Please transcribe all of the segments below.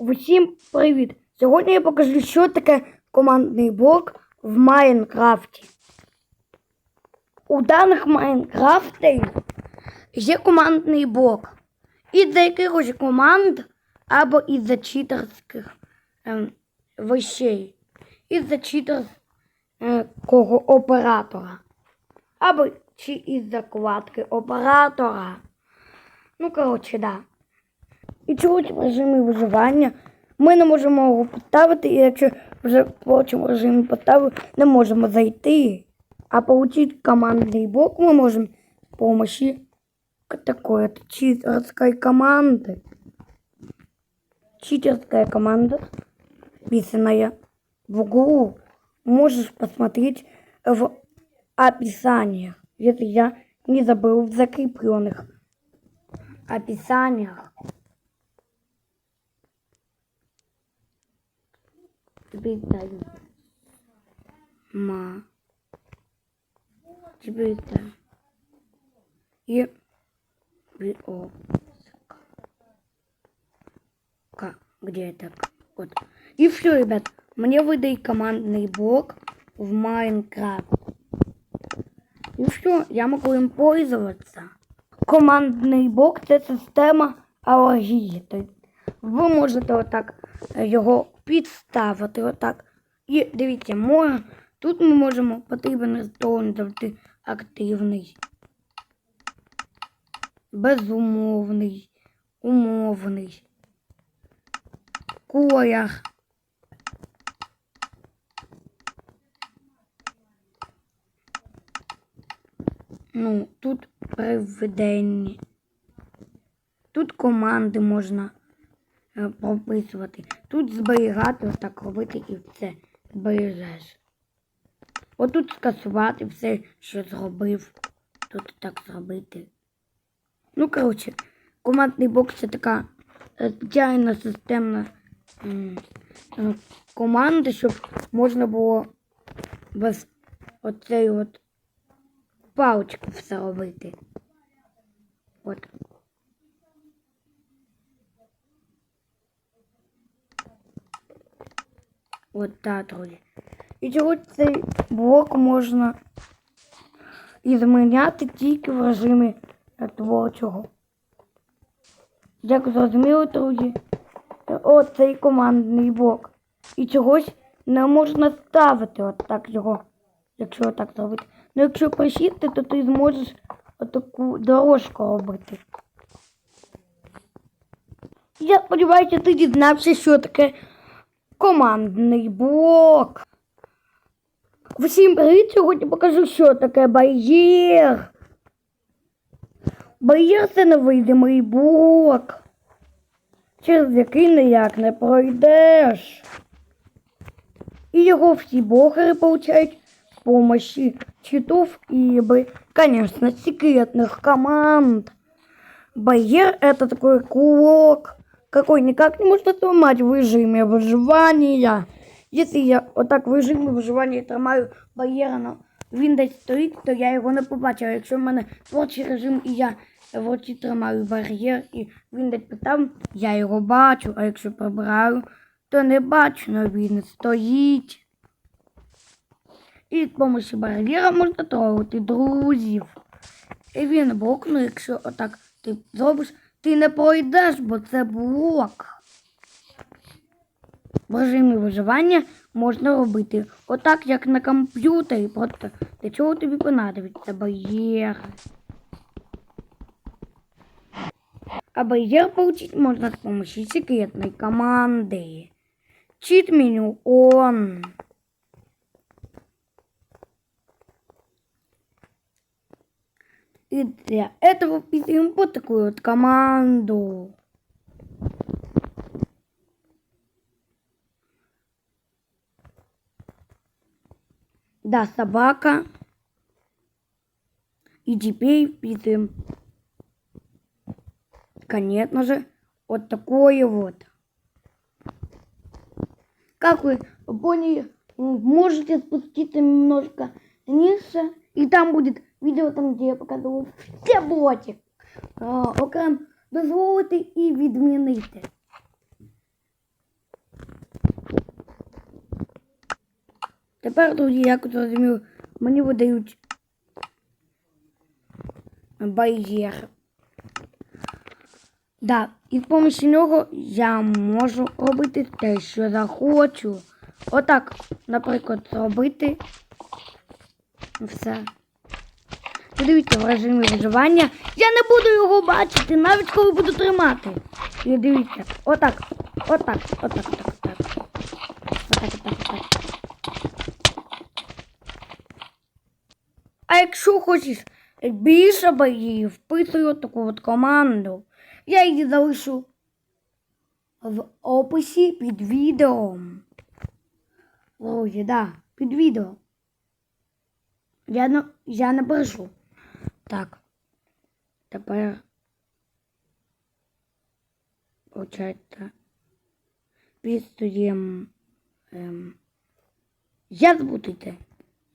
Усім привіт! Сьогодні я покажу, що таке командний блок в Майнкрафті. У даних Майнкрафті є командний блок. Із-за якихось команд або із-за читерських ем, вещей. Із-за читерського оператора. Або чи із-за кладки оператора. Ну, коротше, да І чогось в режимі виживання ми не можемо його поставити, і якщо вже потім в режимі поставили, не можемо зайти. А получить командний блок мы можем с помощью такой вот читерской команды. Читерская команда, описанная в углу, можешь посмотреть в описаниях, если я не забыл в закрепленных описаниях. Теперь даю. Ма. Теперь это. И. И О. К. Где это? К? Вот. И все, ребят. Мне выдай командный блок в Майнкрафт. І все, я можу їм пользуватися. Командний блок це система алергії. ви можете отак його підставити. Отак. І дивіться, може, тут ми можемо потрібен ресторан завжди активний. Безумовний, умовний. Колір. Ну, тут приведення. Тут команди можна е, прописувати. Тут зберігати, отак робити і все збережеш. Отут скасувати все, що зробив. Тут так зробити. Ну, коротше, командний бокс це така е, спеціальна системна е, команда, щоб можна було без оцей от палички все робити. От. От так, друзі. І цього цей блок можна і зміняти тільки в режимі творчого. Як зрозуміло, друзі, оцей командний блок. І чогось не можна ставити от так його, якщо отак зробити. Ну якщо присісти, то ти зможеш отаку дорожку робити. Я сподіваюся, ти дізнався, що таке командний блок. Всім привіт! Сьогодні покажу, що таке бар'єр. Бар'єр це невидимий блок, через який ніяк не пройдеш. І його всі блогери получають з помощи читов и, бы, конечно, секретных команд. Барьер это такой кулак, Какой никак не можно сломать в режиме выживания. Если я вот так в режимі виживання тримаю бар'єра на десь стоїть, то я його не побачу. А якщо в мене творчий режим і я в руці тримаю бар'єр і десь питав, я його бачу, а якщо прибираю, то не бачу, но він стоїть. І з допомогою бар'єра можна трогати друзів. І він блок, ну якщо отак ти зробиш, ти не пройдеш, бо це блок. В режимі виживання можна робити отак, як на комп'ютері. Просто для чого тобі понадобиться бар'єр. А барьер получить можно с помощью секретной команды. Чит меню он. И для этого вписываем вот такую вот команду. Да, собака. И теперь вписываем, конечно же, вот такое вот. Как вы поняли, можете спуститься немножко ниже, и там будет відео там, де я показував все ботик. Окрім дозволити і відмінити. Тепер, друзі, як розумію, мені видають бар'єр. Да, і з помощью нього я можу робити те, що захочу. Отак, наприклад, зробити все. Подивіться в режимі виживання. Я не буду його бачити, навіть коли буду тримати. І дивіться, отак, отак, отак, отак, отак. Отак, отак, отак. А якщо хочеш більше боїв, вписуй таку от команду. Я її залишу в описі під відео. Друзі, да, під відео. Я, на- я напишу. Так. Тепер. Получається. Підстуємо. Ем, я забудете.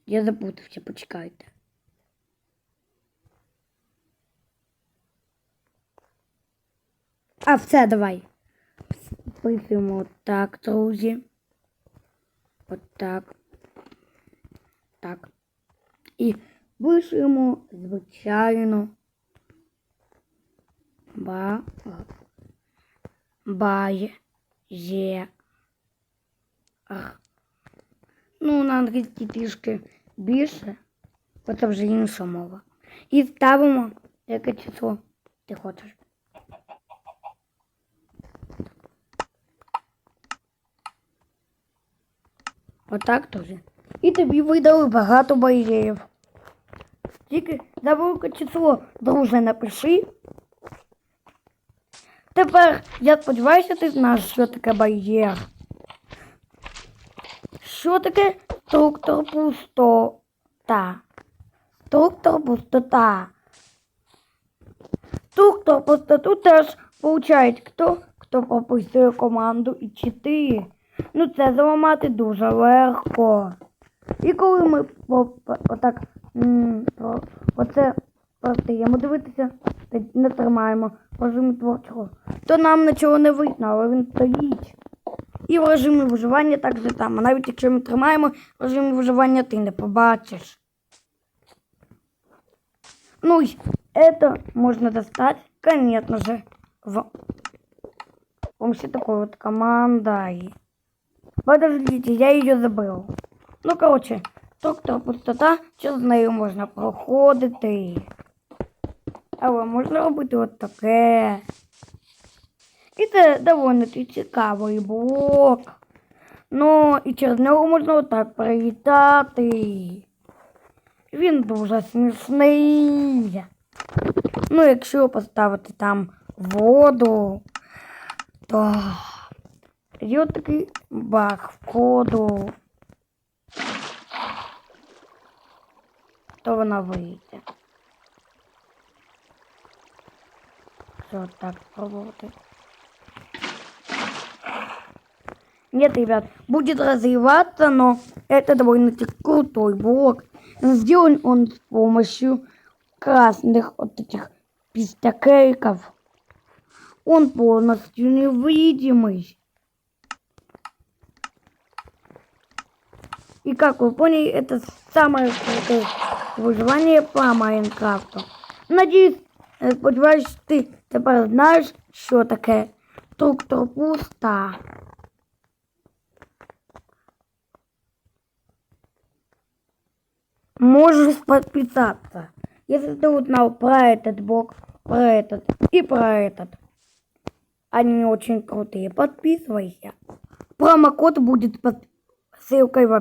Я запутався, почекайте. А все, давай. Пишемо так, друзі. От так. Так. І пишемо, звичайно. Ба. Бає. Є. Ах. Ну, на англійській трішки більше, бо це вже інша мова. І ставимо яке число ти хочеш. Отак друзі. І тобі видали багато бар'єрів. Тільки за велике число, друже, напиши. Тепер я сподіваюся, ти знаєш, що таке бар'єр. Що таке структор пустота? Структор пустота. Структор пустоту теж получають хто, хто прописує команду і чити. Ну це зламати дуже легко. І коли ми отак про, оце перестаємо дивитися, не тримаємо в режимі творчого, то нам нічого не видно, але він стоїть. І в режимі виживання так же там. А навіть якщо ми тримаємо в режимі виживання, ти не побачиш. Ну и это можно достать, конечно же, в с помощью такой вот командой. Подождите, я ее забыл. Ну, короче, доктор пустота, що з нею можна проходити. Але можна робити от таке. І це доволі цікавий блок. Ну, і через нього можна отак привітати. Він дуже смішний. Ну, якщо поставити там воду, то є такий баг входу. То вона вийде. Все, так спробувати. Нет, ребят, будет развиваться, но это довольно-таки крутой блок. Сделан он с помощью красных вот этих пистакериков. Он полностью невидимый. И как вы поняли, это самое крутое выживание по Майнкрафту. Надіюсь, е, сподіваюсь, ти тепер знаєш, що таке структур пуста. Можешь подписаться. Если ты узнал про этот блок, про этот и про этот. Они очень крутые. Подписывайся. Промокод будет под ссылкой в